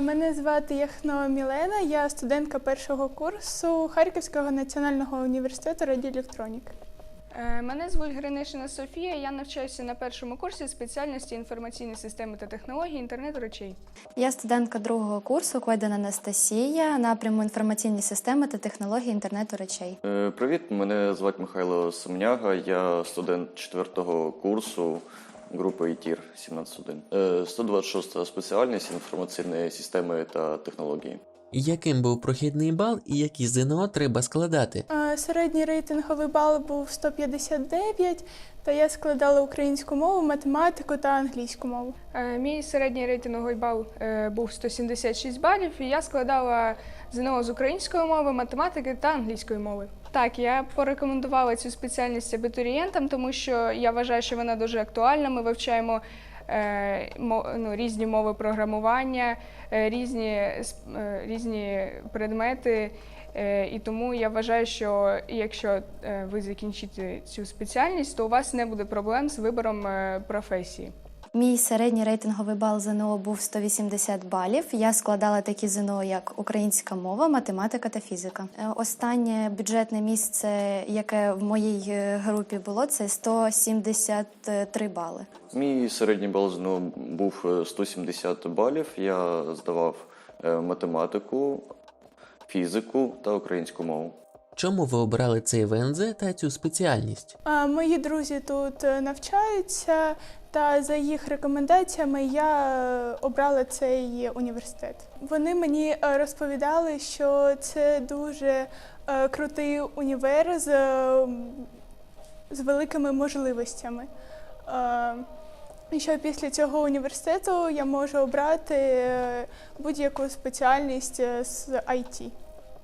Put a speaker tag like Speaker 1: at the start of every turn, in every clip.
Speaker 1: Мене звати Яхно Мілена, я студентка першого курсу Харківського національного університету радіоелектронік.
Speaker 2: Е, Мене звуть Гринишина Софія. Я навчаюся на першому курсі спеціальності інформаційні системи та технології інтернету речей.
Speaker 3: Я студентка другого курсу Койден Анастасія, напряму інформаційні системи та технології інтернету речей.
Speaker 4: Е, Привіт, мене звати Михайло Семняга, я студент четвертого курсу групи ІТІР 171. Е, 126 спеціальність інформаційної системи та технології.
Speaker 5: Яким був прохідний бал і які ЗНО треба складати?
Speaker 1: Середній рейтинговий бал був 159, та я складала українську мову, математику та англійську мову.
Speaker 2: Е, Мій середній рейтинговий бал е, був 176 балів, і я складала ЗНО з української мови, математики та англійської мови. Так, я порекомендувала цю спеціальність абітурієнтам, тому що я вважаю, що вона дуже актуальна. Ми вивчаємо мо- ну, різні мови програмування, е, різні, е, різні предмети. Е, І тому я вважаю, що якщо е, ви закінчите цю спеціальність, то у вас не буде проблем з вибором е, професії.
Speaker 3: Мій середній рейтинговий бал ЗНО був 180 балів. Я складала такі ЗНО, як українська мова, математика та фізика. Е, Останнє бюджетне місце, яке в моїй е, групі було, це 173 бали.
Speaker 4: Мій середній бал ЗНО був е, 170 балів. Я здавав е, математику, фізику та українську мову.
Speaker 5: Чому ви обрали цей ВНЗ та цю спеціальність?
Speaker 1: А, Мої друзі тут е, навчаються, та за їх рекомендаціями я е, обрала цей університет. Вони мені е, розповідали, що це дуже крутий універ з, з великими можливостями. І що після цього університету я можу обрати будь-яку спеціальність з IT.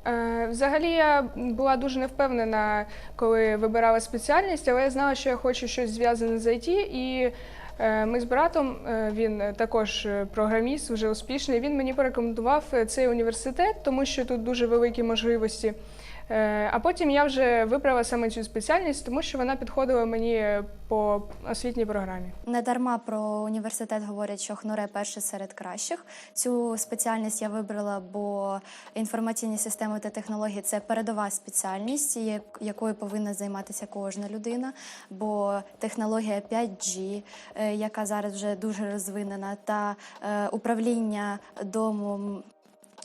Speaker 2: Е, Взагалі я була дуже невпевнена, коли вибирала спеціальність, але я знала, що я хочу щось зв'язане з IT. І е, ми з братом, е, він також програміст, вже успішний. Він мені порекомендував цей університет, тому що тут дуже великі можливості. Е, А потім я вже вибрала саме цю спеціальність, тому що вона підходила мені по освітній програмі.
Speaker 3: Не дарма про університет говорять, що ХНУРЕ перший серед кращих. Цю спеціальність я вибрала, бо інформаційні системи та технології це передова спеціальність, якою повинна займатися кожна людина. Бо технологія 5G, е, яка зараз вже дуже розвинена, та е, управління домом.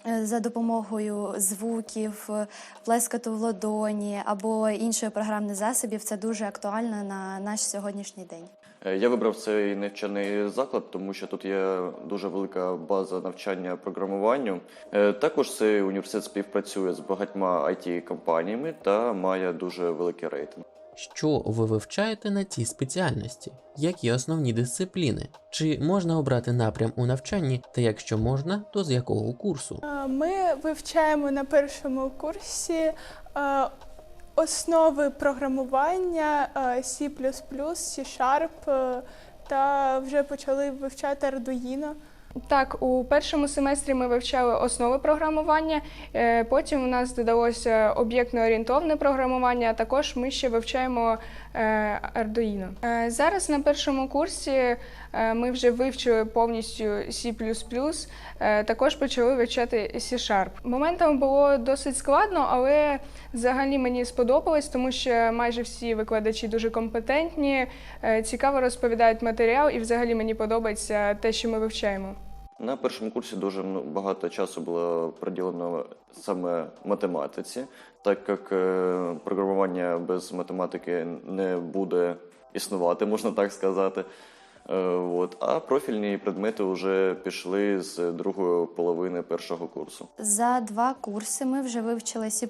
Speaker 3: Е, За допомогою звуків, е, плескату в ладоні або інших програмних засобів це дуже актуально на наш сьогоднішній день.
Speaker 4: Е, Я вибрав цей навчальний заклад, тому що тут є дуже велика база навчання програмуванню. Також цей університет співпрацює з багатьма it компаніями та має дуже великий рейтинг.
Speaker 5: Що ви вивчаєте на цій спеціальності? Які основні дисципліни? Чи можна обрати напрям у навчанні, та якщо можна, то з якого курсу?
Speaker 1: Е, Ми вивчаємо на першому курсі е, основи програмування е, C++, C-Sharp е, та вже почали вивчати Arduino.
Speaker 2: Так, у першому семестрі ми вивчали основи програмування. е, Потім у нас додалося об'єктно-орієнтовне програмування. а Також ми ще вивчаємо е, Arduino. Е, Зараз на першому курсі ми вже вивчили повністю C++, е, також почали вивчати C-Sharp. Моментами було досить складно, але взагалі мені сподобалось, тому що майже всі викладачі дуже компетентні, е, цікаво розповідають матеріал, і взагалі мені подобається те, що ми вивчаємо.
Speaker 4: На першому курсі дуже багато часу було приділено саме математиці, так як е, програмування без математики не буде існувати, можна так сказати. Е, от. А профільні предмети вже пішли з другої половини першого курсу.
Speaker 3: За два курси ми вже вивчили C++,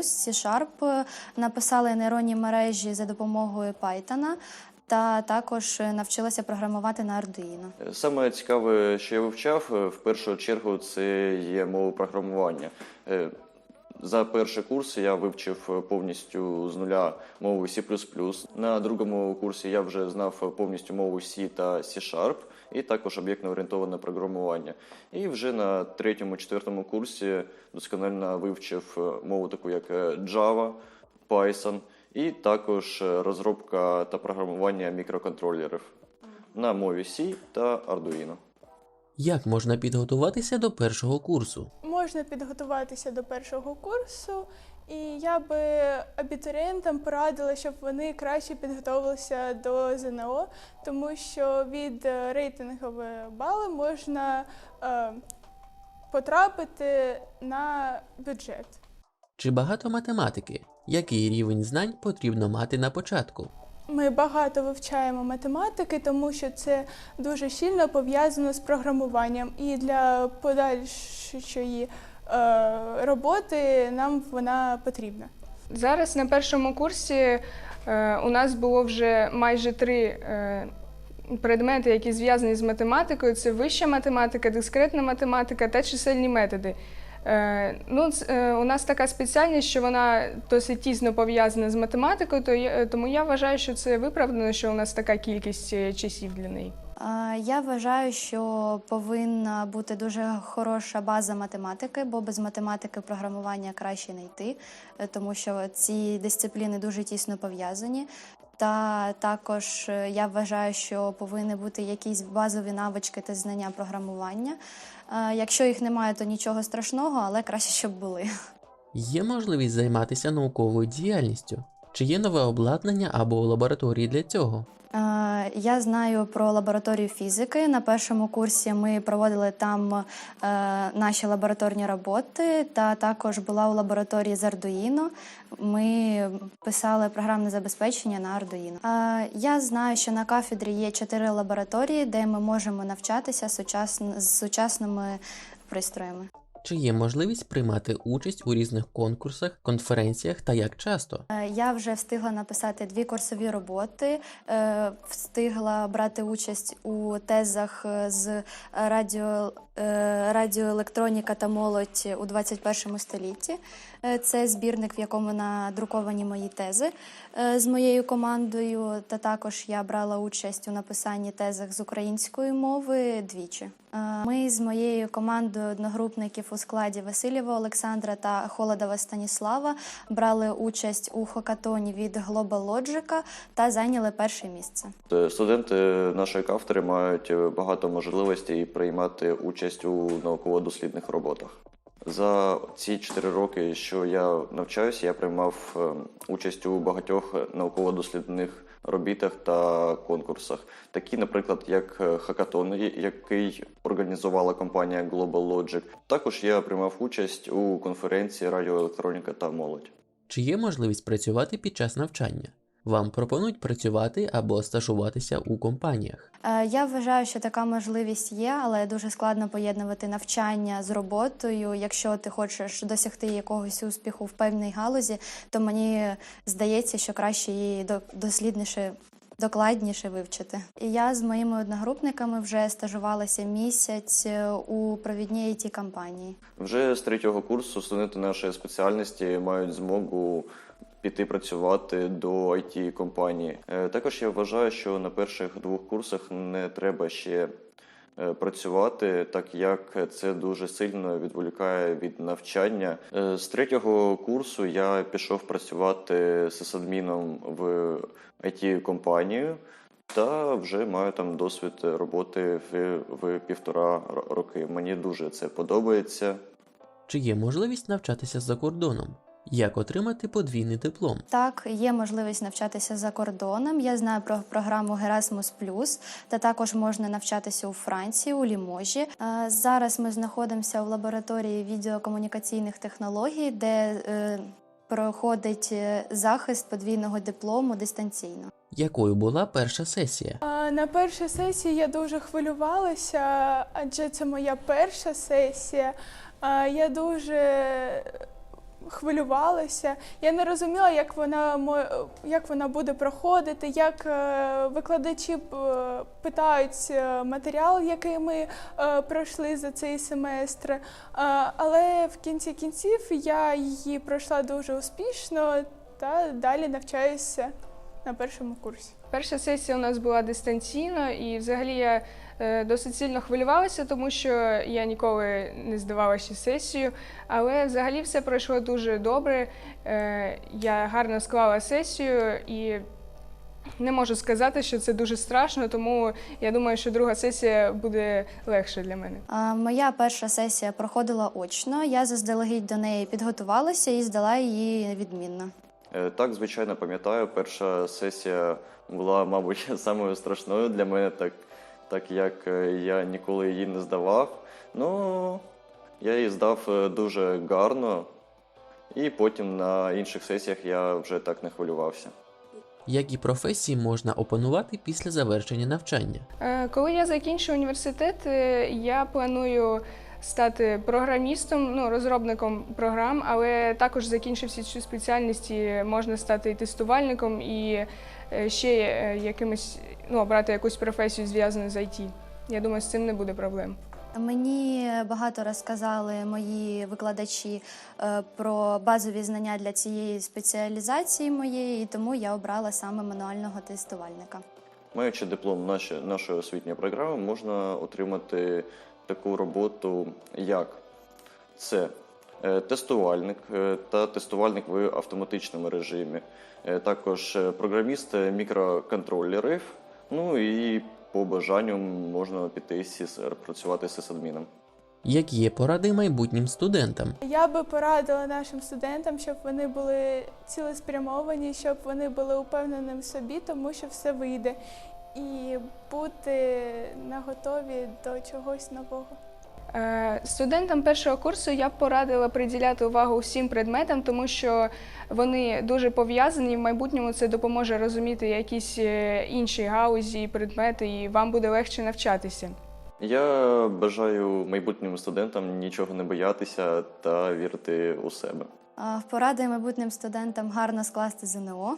Speaker 3: C-Sharp, написали нейронні мережі за допомогою Python та також навчилася програмувати на Arduino.
Speaker 4: Саме цікаве, що я вивчав, е, в першу чергу це є мова програмування. За перший курс я вивчив повністю з нуля мову C++. На другому курсі я вже знав повністю мову C та C-Sharp і також об'єктно-орієнтоване програмування. І вже на третьому, четвертому курсі досконально вивчив мову таку як Java, Python і також розробка та програмування мікроконтролерів на мові C та Arduino.
Speaker 5: Як можна підготуватися до першого курсу?
Speaker 1: Можна підготуватися до першого курсу, і я би абітурієнтам порадила, щоб вони краще підготовилися до ЗНО, тому що від е, рейтингової бали можна е, потрапити на бюджет.
Speaker 5: Чи багато математики? Який рівень знань потрібно мати на початку?
Speaker 1: Ми багато вивчаємо математики, тому що це дуже щільно пов'язано з програмуванням. І для подальшої е, роботи нам вона потрібна.
Speaker 2: Зараз на першому курсі е, у нас було вже майже три е, предмети, які зв'язані з математикою: це вища математика, дискретна математика та чисельні методи. Е, ну, е, у нас така спеціальність, що вона досить тісно пов'язана з математикою, то тому я вважаю, що це виправдано, що у нас така кількість е, часів для неї.
Speaker 3: Е, Я вважаю, що повинна бути дуже хороша база математики, бо без математики програмування краще не йти, е, тому що ці дисципліни дуже тісно пов'язані. Та також е, я вважаю, що повинні бути якісь базові навички та знання програмування. Якщо їх немає, то нічого страшного, але краще, щоб були.
Speaker 5: Є можливість займатися науковою діяльністю? Чи є нове обладнання або лабораторії для цього?
Speaker 3: Я знаю про лабораторію фізики. На першому курсі ми проводили там е, наші лабораторні роботи, та також була у лабораторії з Arduino. Ми писали програмне забезпечення на. Е, Я знаю, що на кафедрі є чотири лабораторії, де ми можемо навчатися з сучасними пристроями.
Speaker 5: Чи є можливість приймати участь у різних конкурсах, конференціях та як часто?
Speaker 3: Е, Я вже встигла написати дві курсові роботи, е, встигла брати участь у тезах е, з радіо, радіоелектроніка та молодь у 21 столітті. Це збірник, в якому надруковані мої тези з моєю командою. Та також я брала участь у написанні тезах з української мови двічі. Е, Ми з моєю командою одногрупників у складі Васильєва Олександра та Холодова Станіслава брали участь у хакатоні від Global Logic та зайняли перше місце.
Speaker 4: Е, Студенти нашої кафедри мають багато можливостей приймати участь у науково-дослідних роботах. За ці чотири роки, що я навчаюся, я приймав е, участь у багатьох науково-дослідних робітах та конкурсах, такі, наприклад, як е, хакатон, який організувала компанія Global Logic. Також я приймав участь у конференції Радіоелектроніка та молодь.
Speaker 5: Чи є можливість працювати під час навчання? Вам пропонують працювати або стажуватися у компаніях.
Speaker 3: Е, Я вважаю, що така можливість є, але дуже складно поєднувати навчання з роботою. Якщо ти хочеш досягти якогось успіху в певній галузі, то мені здається, що краще її до- дослідніше. Докладніше вивчити. І я з моїми одногрупниками вже стажувалася місяць е, у провідній it компанії.
Speaker 4: Вже з третього курсу студенти нашої спеціальності мають змогу піти працювати до it компанії. Е, Також я вважаю, що на перших двох курсах не треба ще е, працювати, так як це дуже сильно відволікає від навчання. Е, З третього курсу я пішов працювати сисадміном в it компанію та вже маю там досвід роботи в, в півтора роки. Мені дуже це подобається.
Speaker 5: Чи є можливість навчатися за кордоном? Як отримати подвійний диплом?
Speaker 3: Так, є можливість навчатися за кордоном. Я знаю про програму Erasmus+, та також можна навчатися у Франції, у Ліможі. Е, Зараз ми знаходимося в лабораторії відеокомунікаційних технологій, де е, проходить е, захист подвійного диплому дистанційно.
Speaker 5: Якою була перша сесія?
Speaker 1: А, На першій сесії я дуже хвилювалася, адже це моя перша сесія. А, Я дуже хвилювалася. Я не розуміла, як вона як вона буде проходити, як е, викладачі е, питають е, матеріал, який ми пройшли за цей семестр. Але в кінці кінців я її пройшла дуже успішно та далі навчаюся на першому курсі.
Speaker 2: Перша сесія у нас була дистанційно, і взагалі я досить сильно хвилювалася, тому що я ніколи не здавала ще сесію. Але взагалі все пройшло дуже добре. Е, я гарно склала сесію і Не можу сказати, що це дуже страшно, тому я думаю, що друга сесія буде легше для мене.
Speaker 3: А, Моя перша сесія проходила очно. Я заздалегідь до неї підготувалася і здала її відмінно.
Speaker 4: Е, Так, звичайно, пам'ятаю, перша сесія була, мабуть, самою страшною для мене, так, так як е, я ніколи її не здавав. Ну, я її здав е, дуже гарно, і потім на інших сесіях я вже так не хвилювався.
Speaker 5: Які професії можна опанувати після завершення навчання?
Speaker 2: Е, Коли я закінчу університет, я планую стати програмістом, ну, розробником програм, але також закінчивши цю спеціальність, можна стати і тестувальником, і е, ще е, якимось, ну, обрати якусь професію зв'язану з IT. Я думаю, з цим не буде проблем.
Speaker 3: Мені багато розказали мої викладачі е, про базові знання для цієї спеціалізації моєї, і тому я обрала саме мануального тестувальника.
Speaker 4: Маючи диплом наші, нашої освітньої програми, можна отримати таку роботу, як це е, тестувальник е, та тестувальник в автоматичному режимі, е, також програміст мікроконтролерів, ну і по бажанню можна піти з працювати з адміном.
Speaker 5: Які є поради майбутнім студентам?
Speaker 1: Я би порадила нашим студентам, щоб вони були цілеспрямовані, щоб вони були упевнені в собі, тому що все вийде, і бути наготові до чогось нового.
Speaker 2: Е, Студентам першого курсу я б порадила приділяти увагу всім предметам, тому що вони дуже пов'язані. В майбутньому це допоможе розуміти якісь е, інші гаузі, предмети, і вам буде легше навчатися.
Speaker 4: Я бажаю майбутнім студентам нічого не боятися та вірити у себе.
Speaker 3: Поради майбутнім студентам гарно скласти ЗНО.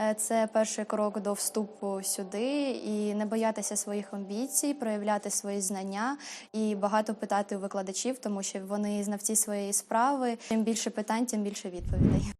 Speaker 3: Е, Це перший крок до вступу сюди, і не боятися своїх амбіцій, проявляти свої знання і багато питати у викладачів, тому що вони знавці своєї справи. Чим більше питань, тим більше відповідей.